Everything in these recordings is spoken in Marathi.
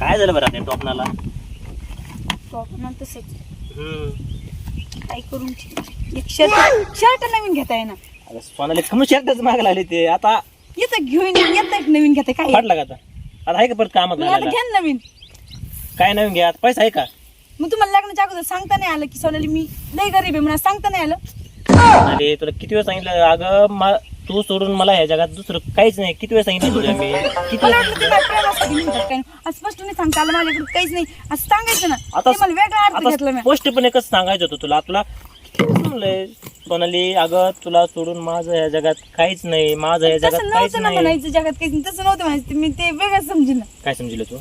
काय झालं बरं त्या टोपणाला? तो आपण तसंच हम्म. काय करून एक शर्ट शर्ट नवीन घेता येईना. अगं सोनाली कमी शर्टच मागायला आले ते. आता येतं घेऊन येतं एक नवीन घेता काय? फाटला का आता? आता आहे का परत कामात मग आता घालायला घ्या ना नवीन. काय नवीन घ्या? पैसा आहे का? मग तुम्हाला लग्नाच्या अगोदर सांगता नाही आलं की सोनाली मी लय गरीब आहे म्हणून सांगता नाही आलं. अरे तुला किती वेळ सांगितलं? अगं मा- तू सोडून मला ह्या जगात दुसरं काहीच नाही. किती वेळ सांगितलं तुला मी? किती मला वेळ वाटलं तुम्हाला प्रेमासाठी म्हणतात काय? आज स्पष्ट नाही सांगता आलं माझ्याकडे काहीच नाही. असं सांगायचं ना. आता ते मला वेगळा अर्थ घेतला मी. आता स्पष्टपणे कसं सांगायचं होतं तुला? तुला किती वेळा म्हणलंय सोनाली अगं तुला सोडून माझं ह्या जगात काहीच नाही. माझं ह्या जगात तसं काहीच नव्हतं ना नाही. म्हणायचं जगात काहीच नाही. तसं नव्हतं म्हणायचं. मी ते वेगळं समजेल ना. काय समजलं तू?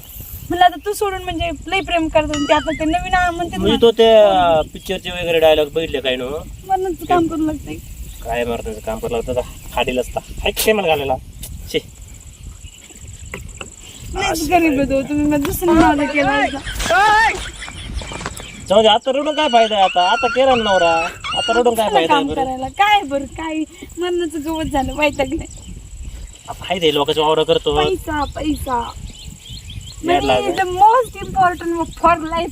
म्हणलं आता तू सोडून म्हणजे लय प्रेम करतो आणि ते आता ते नवीन म्हणते म्हणजे तो त्या पिक्चरचे वगैरे डायलॉग बघितले काय नो? मरणाचं काम करू लागते काय मारण्याचं काम करायला होतं खाडील असता. काय मला घालायला शे. जाऊ दे आता रडून काय फायदा आहे आता? आता केला ना नवरा? आता रडून काय फायदा आहे काम बरं? करायला. काय बरं काय? मरणाचं गवत झालं माहिती नाही हाय ते लोकांचे वावर करतो. पैसा पैसा. मोस्ट इम्पॉर्टंट फॉर लाईफ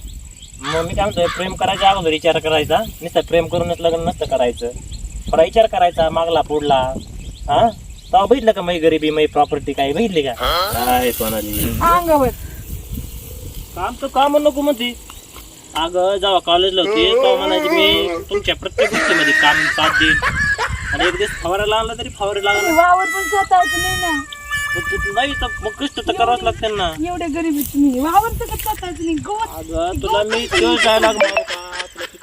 मग मी काय म्हणतोय प्रेम करायच्या अगोदर विचार करायचा. नुसतं प्रेम करूनच लग्न नसतं करायचं. थोडा विचार करायचा मागला पुढला. हा? तेव्हा बघितलं का माझी गरिबी माझी प्रॉपर्टी काय? बघितली का? काय सोनाली अंगावर काम तर काम नको म्हणते. अगं जेव्हा कॉलेजला होते तेव्हा म्हणायचे मी तुमच्या प्रत्येक गोष्टीमध्ये काम साथ देईन. आणि एक दिवस फवारायला आणला तरी फवारे लागला वावर पण स्वतःच नाही ना. नाही तर मग कष्ट तर करावंच लागते ना. एवढे गरीब तुम्ही. वावर तर स्वतःच नाही. गवत अगं तुला मी दिवस जायला मारू का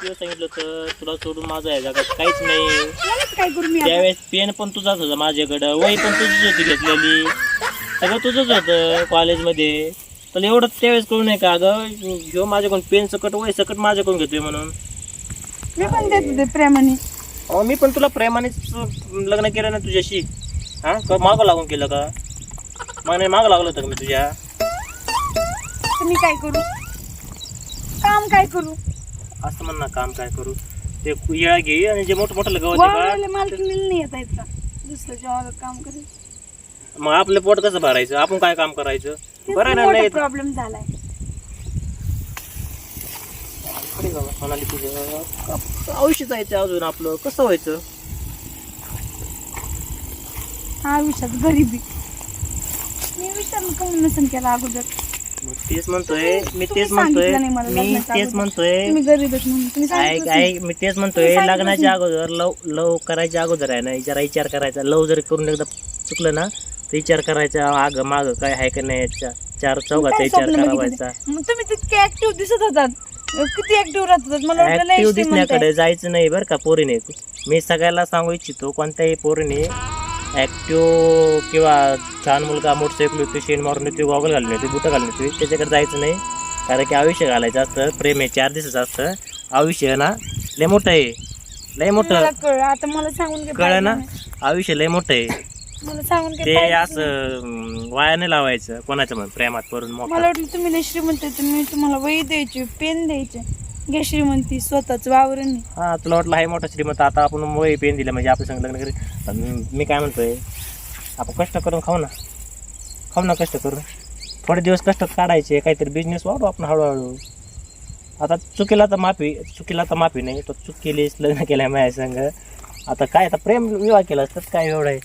वेळ सांगितलं होतं तुला सोडून माझं आहे जगात काहीच नाही. लगेच काय करू मी आता? त्यावेळेस पेन पण तुझाच होता माझ्याकडं वही पण तुझीच होती घेतलेली. सगळं तुझंच होतं कॉलेजमध्ये. तर एवढं त्यावेळेस कळू नये का अगं? ह्यो माझ्याकडून पेन सकट वही सकट माझ्याकडून घेतोय म्हणून. मी पण देत होते प्रेमाने. अहो मी पण तुला प्रेमानेच लग्न केलं ना तुझ्याशी. हा? का मागं लागून केलं का? माने मागं लागलं होतं का मी तुझ्या? तर मी काय करू? काम काय करू? असं म्हण ना काम काय करू? ते येळा घे आणि जे मोठं मोठं गवत आहे वावराला नाही येता का काम मग आपलं पोट कसं भरायचं? आपण काय काम करायचं? बरं ना नाही प्रॉब्लेम झालाय. सोनाली तुझं जायचं अजून आपलं. कसं व्हायचं? हा विचार गरीबी. मी विचार कमी नसेल केला अगोदर. तेच म्हणतोय मी तेच म्हणतोय मी तेच. म्हणतोय ऐक. ऐक मी तेच म्हणतोय लग्नाच्या. अगोदर लव लव करायच्या अगोदर आहे ना जरा विचार करायचा लव जरी करून एकदा चुकलं ना तर विचार करायचा आग माग काय आहे का नाही याच्या चार चौघाचा विचार करावायचा तुम्ही तितके ऍक्टिव्ह दिसत होतात किती ऍक्टिव्ह राहत होतात मला ऍक्टिव्ह. दिसण्याकडे जायचं नाही बरं का पोरीने मी सगळ्याला सांगू इच्छितो कोणत्याही पोरीने ऍक्टिव्ह किंवा छान मुलगा मोटरसायकल येतो शेण मारून येतो गॉगल घालून येतो बुटं घालून येतो त्याच्याकडे जायचं नाही. कारण की आयुष्य घालायचं असतं प्रेम आहे चार दिवसाचं असतं. आयुष्य ना लय मोठं आहे. लय मोठं. मला कळलं आता मला सांगून कळलं ना. आयुष्य लय मोठं आहे. मला सांगून ते. असं वाया नाही लावायचं कोणाच्या पण प्रेमात परून मला मोठं वाटलं तुम्ही लय श्रीमंत आहे, तुम्ही तुम्हाला वही द्यायची पेन द्यायचे. घ्या श्रीमंती स्वतःच वावरून हा तुला वाटलं आहे मोठा श्रीमंत आता आपण वय पेन दिलं म्हणजे आपलं संग लग्न करी पण मी काय म्हणतोय आपण कष्ट करून खाऊ ना. खाऊ ना कष्ट करून. थोडे दिवस कष्ट काढायचे काहीतरी बिझनेस वाढू आपण हळूहळू. आता चुकीला तर माफी चुकीला तर माफी नाही तो चूक केलीस लग्न केलं माझ्या संग. आता काय आता प्रेम विवाह केला तर काय एवढं आहे?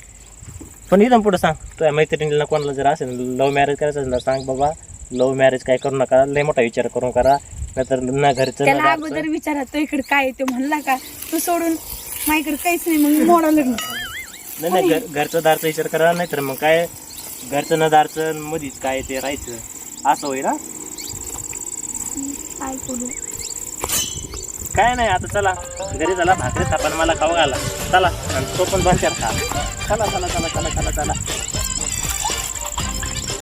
पण इथं पुढं सांग तुझ्या मैत्रिणीला कोणाला जर असेल लव्ह मॅरेज करायचं असेल तर सांग बाबा लव्ह मॅरेज काय करू नका लय मोठा विचार करून करा. नाहीतर ना घरचं ना त्याला दारचं. अगोदर विचारा तो इकडे काय आहे? तो म्हणला का? तू सोडून माझ्याकडे काहीच नाही मग मोडा लग्न नाही नाही घर- घरचं दारचा विचार करा नाही तर मग काय? घरचं न दारचं मधीच काय ते राहायचं. असं होईल ना काय करू? काय नाही आता चला. घरी चला भाकरी थापान मला खाऊ घाला. चला आणि तो पण चार खा. चला चला चला चला चला चला.